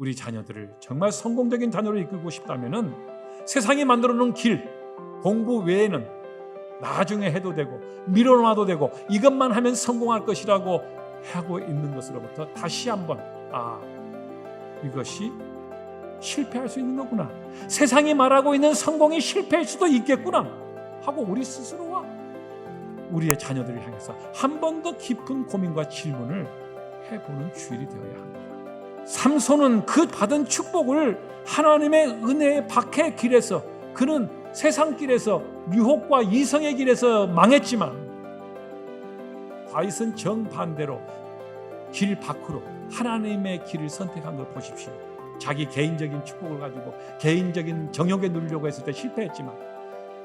우리 자녀들을 정말 성공적인 자녀로 이끌고 싶다면은 세상이 만들어 놓은 길, 공부 외에는 나중에 해도 되고 미뤄놔도 되고 이것만 하면 성공할 것이라고 하고 있는 것으로부터 다시 한번 아 이것이 실패할 수 있는 거구나. 세상이 말하고 있는 성공이 실패할 수도 있겠구나 하고 우리 스스로와 우리의 자녀들을 향해서 한 번 더 깊은 고민과 질문을 해보는 주일이 되어야 합니다. 삼손은 그 받은 축복을 하나님의 은혜의 박해 길에서 그는 세상 길에서 유혹과 이성의 길에서 망했지만 다윗은 정반대로 길 밖으로 하나님의 길을 선택한 걸 보십시오. 자기 개인적인 축복을 가지고 개인적인 정욕에 누리려고 했을 때 실패했지만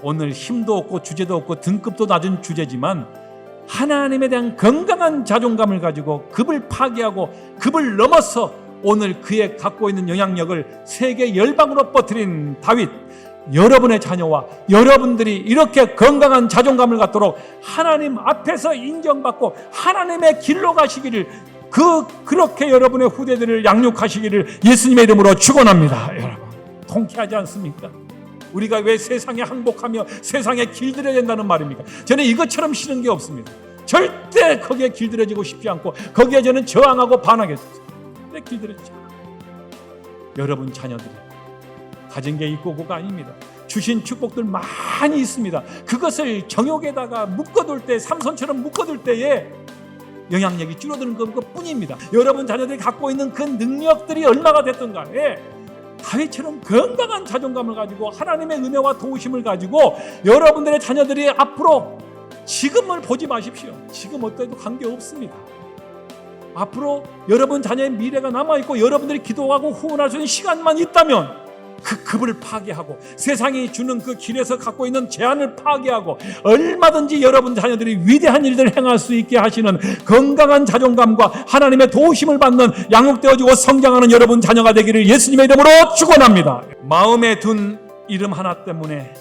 오늘 힘도 없고 주제도 없고 등급도 낮은 주제지만 하나님에 대한 건강한 자존감을 가지고 급을 파괴하고 급을 넘어서 오늘 그의 갖고 있는 영향력을 세계 열방으로 뻗뜨린 다윗 여러분의 자녀와 여러분들이 이렇게 건강한 자존감을 갖도록 하나님 앞에서 인정받고 하나님의 길로 가시기를 그 그렇게 여러분의 후대들을 양육하시기를 예수님의 이름으로 축원합니다. 여러분 통쾌하지 않습니까? 우리가 왜 세상에 항복하며 세상에 길들여야 된다는 말입니까? 저는 이것처럼 싫은 게 없습니다. 절대 거기에 길들여지고 싶지 않고 거기에 저는 저항하고 반하겠어요. 근 데 길들여지지 않아요. 여러분 자녀들이 가진 게 있고 고가 아닙니다. 주신 축복들 많이 있습니다. 그것을 정욕에다가 묶어둘 때 삼손처럼 묶어둘 때에 영향력이 줄어드는 것뿐입니다. 여러분 자녀들이 갖고 있는 그 능력들이 얼마가 됐든 간에 다윗처럼 건강한 자존감을 가지고 하나님의 은혜와 도우심을 가지고 여러분들의 자녀들이 앞으로 지금을 보지 마십시오. 지금 어때도 관계 없습니다. 앞으로 여러분 자녀의 미래가 남아 있고 여러분들이 기도하고 후원할 수 있는 시간만 있다면 그 급을 파괴하고 세상이 주는 그 길에서 갖고 있는 제한을 파괴하고 얼마든지 여러분 자녀들이 위대한 일들을 행할 수 있게 하시는 건강한 자존감과 하나님의 도우심을 받는 양육되어지고 성장하는 여러분 자녀가 되기를 예수님의 이름으로 축원합니다. 마음에 둔 이름 하나 때문에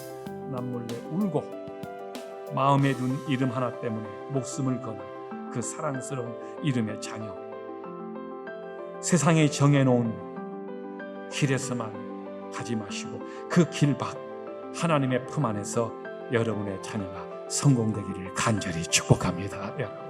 남몰래 울고 마음에 둔 이름 하나 때문에 목숨을 거는 그 사랑스러운 이름의 자녀. 세상에 정해놓은 길에서만 가지 마시고 그 길 밖 하나님의 품 안에서 여러분의 자녀가 성공되기를 간절히 축복합니다. 여러분.